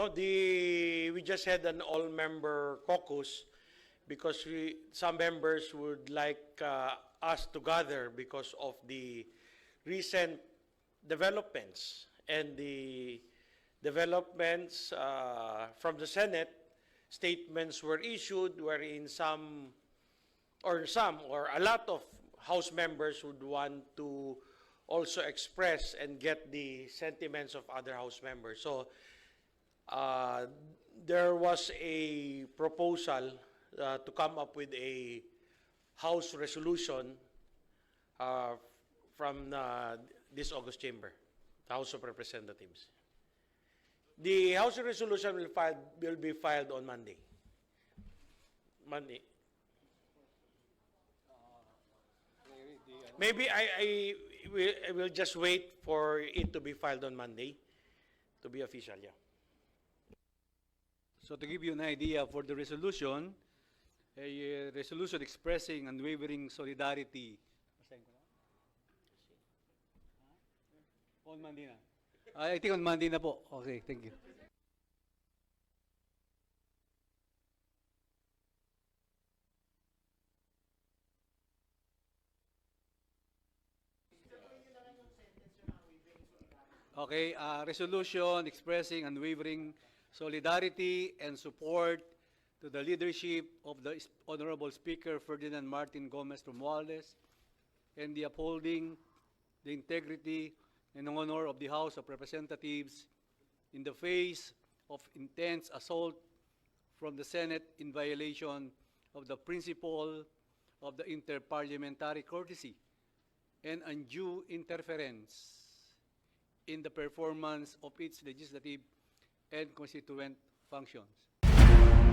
No, the we just had an all-member caucus because we some members would like uh, us to gather because of the recent developments and the developments uh, from the Senate. Statements were issued wherein some or some or a lot of House members would want to also express and get the sentiments of other House members. So uh, there was a proposal uh, to come up with a House resolution uh, from uh, this August chamber, the House of Representatives. The House resolution will, filed, will be filed on Monday. Monday. Maybe I, I, will, I will just wait for it to be filed on Monday to be official, yeah. So to give you an idea for the resolution, a uh, resolution expressing unwavering solidarity. On Monday na. Ah, I think on Monday na po. Okay, thank you. Okay, uh, resolution expressing unwavering solidarity and support to the leadership of the Honorable Speaker Ferdinand Martin Gomez Romualdez and the upholding the integrity and honor of the House of Representatives in the face of intense assault from the Senate in violation of the principle of the interparliamentary courtesy and undue interference in the performance of its legislative and constituent functions.